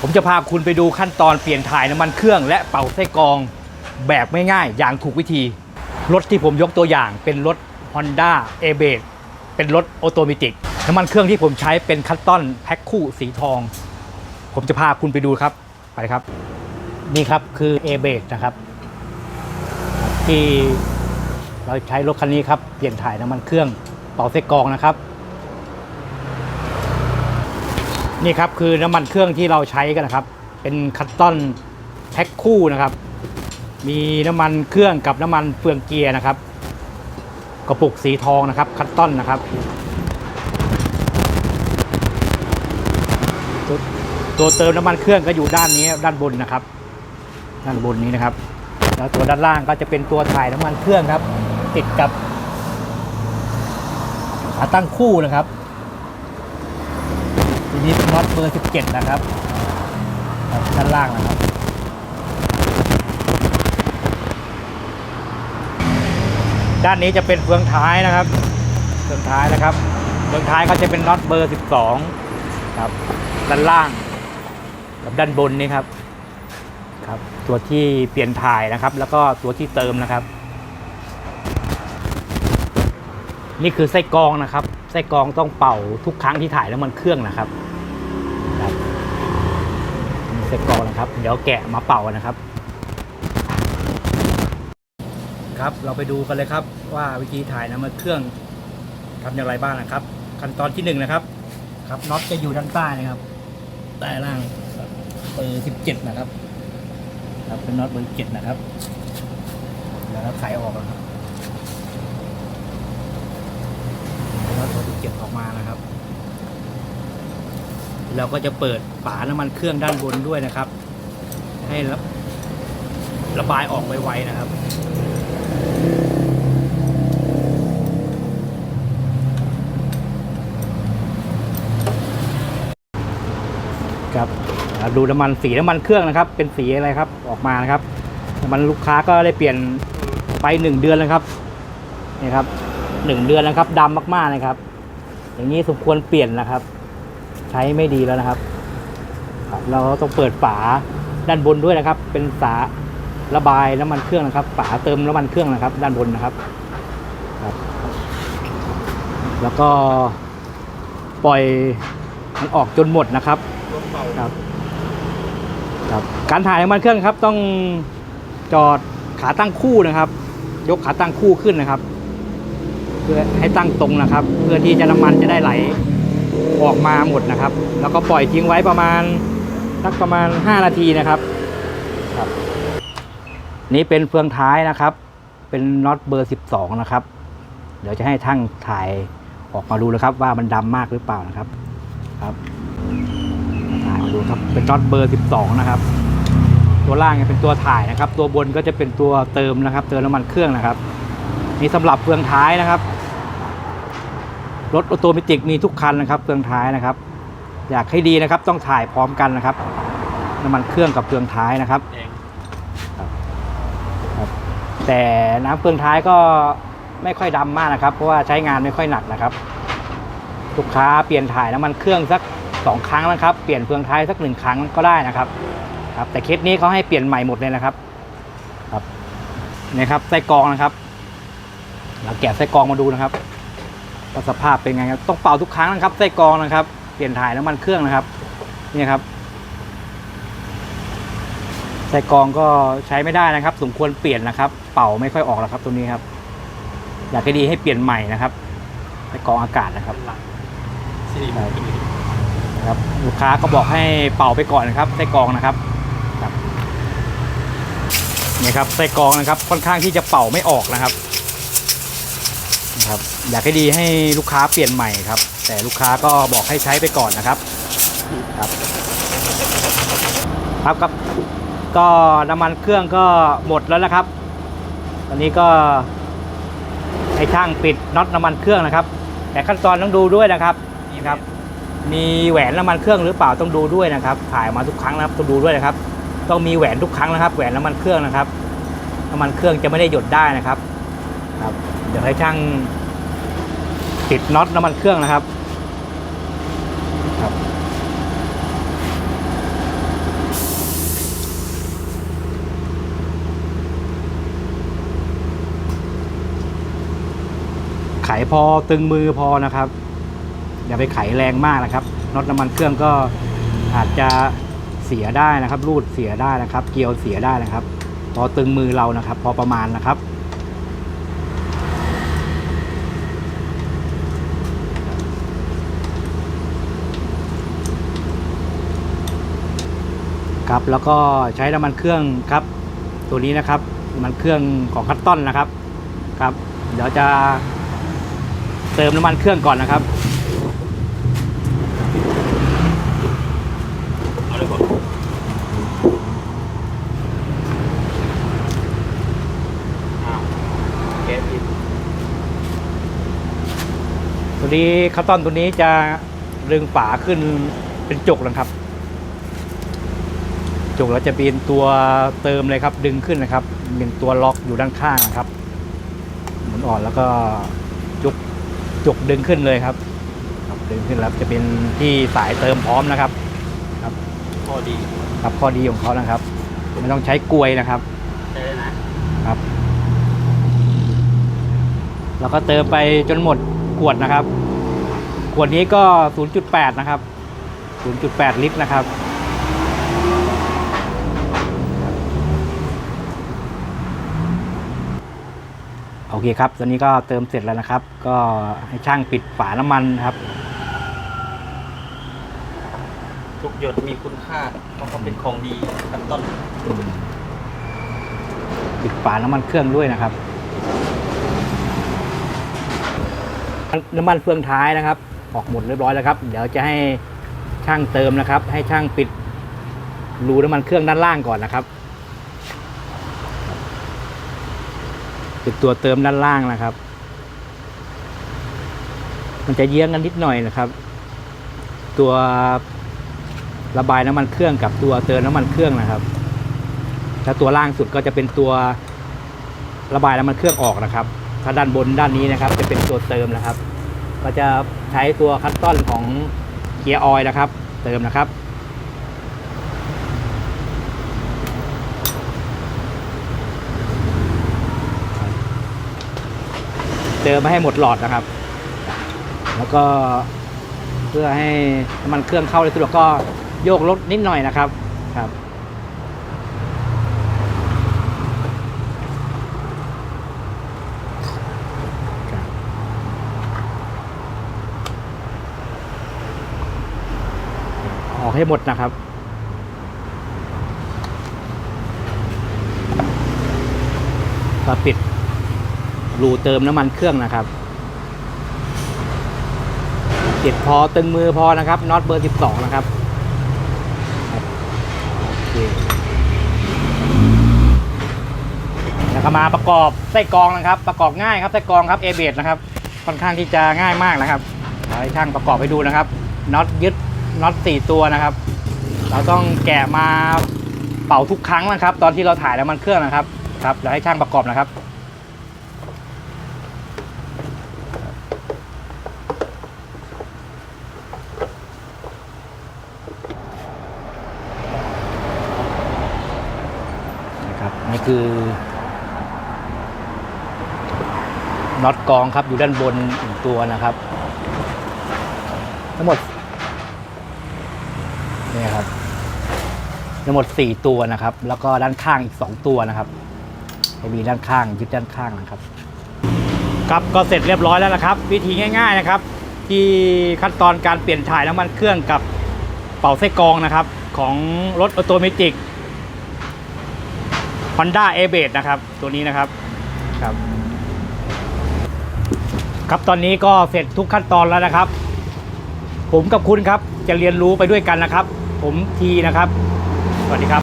ผมจะพาคุณไปดูขั้นตอนเปลี่ยนถ่ายน้ำมันเครื่องและเป่าไส้กรองแบบไม่ง่ายอย่างถูกวิธี รถที่ผมยกตัวอย่างเป็นรถ Honda a b a s เป็นรถออโตเมติกน้ำมันเครื่องที่ผมใช้เป็นคัตตอนแพ็คคู่สีทอง ผมจะพาคุณไปดูครับไปครับ นี่ครับคือ a b a s นะครับ ที่เราใช้รถคันนี้ครับเปลี่ยนถ่ายน้ำมันเครื่องเป่าไส้กรองนะครับ นี่ครับคือน้ำมันเครื่องที่เราใช้กันนะครับ เป็นคัตตอนแพ็คคู่นะครับ มีน้ำมันเครื่องกับน้ำมันเฟืองเกียร์นะครับ กระปุกสีทองนะครับ คัตตอนนะครับตัวตัวเติมน้ำมันเครื่องก็อยู่ด้านนี้ด้านบนนะครับ ด้านบนนี้นะครับ แล้วตัวด้านล่างก็จะเป็นตัวถ่ายน้ำมันเครื่องครับ ติดกับขาตั้งคู่นะครับี้เป็นน็อตเบอร์ 17 นะครับครับด้านล่างนะครับ ด้านนี้จะเป็นเฟืองท้ายนะครับ เฟืองท้ายนะครับ เฟืองท้ายก็จะเป็นน็อตเบอร์ 12 ครับ ด้านล่าง กับด้านบนนี่ครับ ครับ ตัวที่เปลี่ยนถ่ายนะครับ แล้วก็ตัวที่เติมนะครับ นี่คือไส้กรองนะครับไส้กรองต้องเป่าทุกครั้งที่ถ่ายน้ำมันเครื่องนะครับ นี่ไส้กรองนะครับ เดี๋ยวแกะมาเป่านะครับ ครับเราไปดูกันเลยครับ ว่าวิธีถ่ายน้ำมันเครื่องทำอย่างไรบ้างนะครับ ขั้นตอนที่หนึ่งนะครับ ครับน็อตจะอยู่ด้านใต้นะครับใต้ล่างเบอร์สิบเจ็ดนะครับ ครับเป็นน็อตเบอร์เจ็ดนะครับเดี๋ยวเราไขออกนะครับน็อตตัวที่เก็บออกมานะครับ เราก็จะเปิดฝาน้ำมันเครื่องด้านบนด้วยนะครับ ให้ระระบายออกไวๆนะครับครับดูน้ำมันสีน้ำมันเครื่องนะครับ เป็นสีอะไรครับออกมานะครับน้ำมันลูกค้าก็ได้เปลี่ยนไปหนึ่งเดือนแล้วครับนี่ครับหนึ่งเดือนแล้วครับดำมากๆเลยครับ อย่างนี้สมควรเปลี่ยนนะครับ ใช้ไม่ดีแล้วนะครับ เราต้องเปิดฝาด้านบนด้วยนะครับ เป็นฝาระบายน้ำมันเครื่องนะครับ ฝาเติมน้ำมันเครื่องนะครับ ด้านบนนะครับครับ แล้วก็ปล่อยมันออกจนหมดนะครับครับครับการถ่ายน้ำมันเครื่องครับ ต้องจอดขาตั้งคู่นะครับ ยกขาตั้งคู่ขึ้นนะครับ เพื่อให้ตั้งตรงนะครับ เพื่อที่จะน้ำมันจะได้ไหล ออกมาหมดนะครับ แล้วก็ปล่อยทิ้งไว้ประมาณสักประมาณ 5 นาทีนะครับครับ นี่เป็นเฟืองท้ายนะครับ เป็นน็อตเบอร์ 12 นะครับ เดี๋ยวจะให้ทั้งถ่ายออกมาดูนะครับ ว่ามันดำมากหรือเปล่านะครับครับถ่ายมาดูครับเป็นน็อตเบอร์ 12 นะครับ ตัวล่างเนี่ยเป็นตัวถ่ายนะครับ ตัวบนก็จะเป็นตัวเติมนะครับ เติมน้ำมันเครื่องนะครับ นี่สำหรับเฟืองท้ายนะครับ รถออโตเมติกมีทุกคันนะครับเฟืองท้ายนะครับ อยากให้ดีนะครับต้องถ่ายพร้อมกันนะครับน้ำมันเครื่องกับเฟืองท้ายนะครับครับครับ แต่น้ำเฟืองท้ายก็ไม่ค่อยดำมากนะครับ เพราะว่าใช้งานไม่ค่อยหนักนะครับลูกค้าเปลี่ยนถ่ายน้ำมันเครื่องสักสองครั้งนะครับ เปลี่ยนเฟืองท้ายสักหนึ่งครั้งก็ได้นะครับ ครับ แต่เคสนี้เขาให้เปลี่ยนใหม่หมดเลยนะครับ ครับนี่ครับไส้กรองนะครับ เราแกะไส้กรองมาดูนะครับ ว่าสภาพเป็นไงครับต้องเป่าทุกครั้งนะครับไส้กรองนะครับ เปลี่ยนถ่ายน้ำมันเครื่องนะครับนี่ครับไส้กรองก็ใช้ไม่ได้นะครับ สมควรเปลี่ยนนะครับ เป่าไม่ค่อยออกแล้วครับตรงนี้ครับ อยากให้ดีให้เปลี่ยนใหม่นะครับไส้กรองอากาศนะครับนะครับลูกค้าก็บอกให้เป่าไปก่อนนะครับไส้กรองนะครับครับนี่ครับไส้กรองนะครับ ค่อนข้างที่จะเป่าไม่ออกนะครับนะ ครับอยากให้ดีให้ลูกค้าเปลี่ยนใหม่ครับ แต่ลูกค้าก็บอกให้ใช้ไปก่อนนะครับครับครับครับก็น้ำมันเครื่องก็หมดแล้วนะครับ ตอนนี้ก็ให้ช่างปิดน็อตน้ำมันเครื่องนะครับ แต่ขั้นตอนต้องดูด้วยนะครับนี่ครับ มีแหวนน้ำมันเครื่องหรือเปล่าต้องดูด้วยนะครับ ถ่ายมาทุกครั้งนะครับต้องดูด้วยนะครับ ต้องมีแหวนทุกครั้งนะครับ แหวนน้ำมันเครื่องนะครับน้ำมันเครื่องจะไม่ได้หยดได้นะครับ ครับ เดี๋ยวให้ช่างติดน็อตน้ำมันเครื่องนะครับครับไขพอตึงมือพอนะครับ อย่าไปไขแรงมากนะครับน็อตน้ำมันเครื่องก็อาจจะเสียได้นะครับ รูดเสียได้นะครับ เกลียวเสียได้นะครับ พอตึงมือเรานะครับ พอประมาณนะครับ ครับแล้วก็ใช้น้ำมันเครื่องครับ ตัวนี้นะครับน้ำมันเครื่องของคัตตอนนะครับครับ เดี๋ยวจะเติมน้ำมันเครื่องก่อนนะครับเอาเลยผมอ้าวแก๊สอีกตัวนี้คัตตอนตัวนี้จะดึงฝาขึ้นเป็นจุกนะครับ จุกแล้วจะเป็นตัวเติมเลยครับ ดึงขึ้นนะครับเป็นตัวล็อกอยู่ด้านข้างนะครับหมุนอ่อนแล้วก็จุกจุกดึงขึ้นเลยครับครับดึงขึ้นแล้วจะเป็นที่สายเติมพร้อมนะครับข้อดีครับข้อดีของเขานะครับไม่ต้องใช้กลวยนะครับใช่เลยนะครับแล้วก็เติมไปจนหมดขวดนะครับ ขวดนี้ก็ 0.8 นะครับ 0.8 ลิตรนะครับ เคครับตอนนี้ก็เติมเสร็จแล้วนะครับ ก็ให้ช่างปิดฝาน้ำมันนะครับ ทุกหยดมีคุณค่าเพราะเขาเป็นของดีขั้นต้นปิดฝาน้ำมันเครื่องด้วยนะครับ น้ำมันเฟืองท้ายนะครับ ออกหมดเรียบร้อยแล้วครับ เดี๋ยวจะให้ช่างเติมนะครับ ให้ช่างปิดรูน้ำมันเครื่องด้านล่างก่อนนะครับ ปิดตัวเติมด้านล่างนะครับ มันจะเยื้องกันนิดหน่อยนะครับ ตัวระบายน้ำมันเครื่องกับตัวเติมน้ำมันเครื่องนะครับถ้าตัวล่างสุดก็จะเป็นตัวระบายน้ำมันเครื่องออกนะครับ ถ้าด้านบนด้านนี้นะครับ จะเป็นตัวเติมนะครับ ก็จะใช้ตัวคัตตอนของเกียร์ออยล์นะครับ เติมนะครับ เติมมาให้หมดหลอดนะครับ แล้วก็เพื่อให้น้ำมันเครื่องเข้าได้สะดวกก็โยกรถนิดหน่อยนะครับครับ ออกให้หมดนะครับก็ปิด รูเติมน้ำมันเครื่องนะครับติดพอตึงมือพอนะครับน็อตเบอร์ 12 นะครับครับแล้วก็มาประกอบไส้กรองนะครับ ประกอบง่ายครับไส้กรองครับเอเบดนะครับ ค่อนข้างที่จะง่ายมากนะครับให้ช่างประกอบให้ดูนะครับน็อตยึดน็อตสี่ตัวนะครับ เราต้องแกะมาเป่าทุกครั้งนะครับ ตอนที่เราถ่ายแล้วมันเครื่องนะครับครับเดี๋ยวให้ช่างประกอบนะครับ นะ คือน็อตกองครับอยู่ด้านบนหนึ่งตัวนะครับ ทั้งหมดนี่ครับทั้งหมดสี่ตัวนะครับ แล้วก็ด้านข้างอีกสองตัวนะครับจะมีด้านข้างยึดด้านข้างนะครับ ครับก็เสร็จเรียบร้อยแล้วนะครับ วิธีง่าย ๆนะครับ ที่ขั้นตอนการเปลี่ยนถ่ายน้ำมันเครื่องกับเป่าไส้กรองนะครับ ของรถออโตเมติก Honda a b a s นะครับ ตัวนี้นะครับครับ ครับตอนนี้ก็เสร็จทุกขั้นตอนแล้วนะครับ ผมกับคุณครับจะเรียนรู้ไปด้วยกันนะครับ ผมทีนะครับ สวัสดีครับ